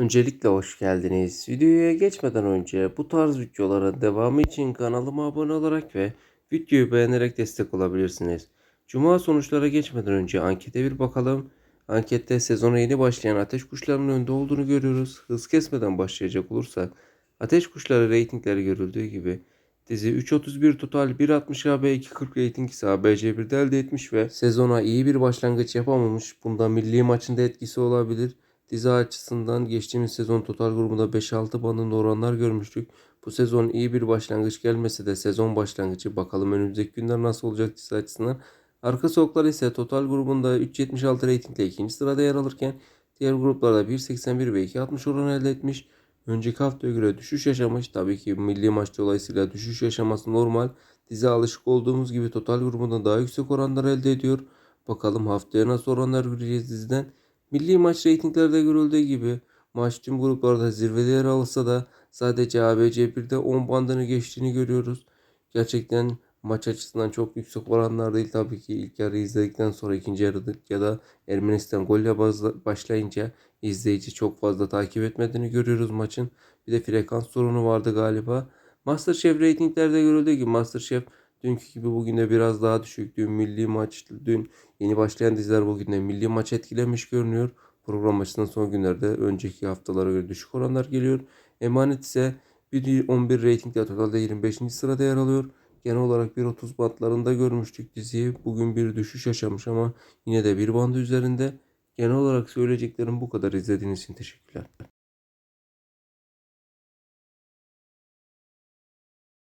Öncelikle hoş geldiniz. Videoya geçmeden önce bu tarz videoların devamı için kanalıma abone olarak ve videoyu beğenerek destek olabilirsiniz. Cuma sonuçlara geçmeden önce ankete bir bakalım. Ankette sezona yeni başlayan ateş kuşlarının önde olduğunu görüyoruz. Hız kesmeden başlayacak olursak ateş kuşları reytingleri görüldüğü gibi dizi 3.31 total 1.60 AB 2.40 reyting ise ABC1'de elde etmiş ve sezona iyi bir başlangıç yapamamış. Bunda milli maçında etkisi olabilir. Dizi açısından geçtiğimiz sezon total grubunda 5-6 bandında oranlar görmüştük. Bu sezon iyi bir başlangıç gelmese de sezon başlangıcı bakalım önümüzdeki günler nasıl olacak dizi açısından. Arka sokaklar ise total grubunda 3.76 reytingle ikinci sırada yer alırken diğer gruplarda 1.81 ve 2.60 oran elde etmiş. Önceki haftaya göre düşüş yaşamış. Tabii ki milli maç dolayısıyla düşüş yaşaması normal. Dizi alışık olduğumuz gibi total grubunda daha yüksek oranlar elde ediyor. Bakalım haftaya nasıl oranlar göreceğiz diziden. Milli maç reytinglerde görüldüğü gibi maç tüm gruplarda zirvede yer alsa da sadece ABC1'de 10 bandını geçtiğini görüyoruz. Gerçekten maç açısından çok yüksek oranlar değil tabii ki ilk yarı izledikten sonra ikinci yarıda ya da Ermenistan golle başlayınca izleyici çok fazla takip etmediğini görüyoruz maçın. Bir de frekans sorunu vardı galiba. Masterchef reytinglerde görüldüğü gibi Masterchef dünkü gibi bugün de biraz daha düşük. Dün milli maç, dün Yeni başlayan diziler bugün de milli maç etkilemiş görünüyor. Program açısından son günlerde önceki haftalara göre düşük oranlar geliyor. Emanet ise 1.11 reytingde totalde 25. sırada yer alıyor. Genel olarak 1.30 bantlarında görmüştük diziyi. Bugün bir düşüş yaşamış ama yine de bir bandı üzerinde. Genel olarak söyleyeceklerim bu kadar. İzlediğiniz için teşekkürler.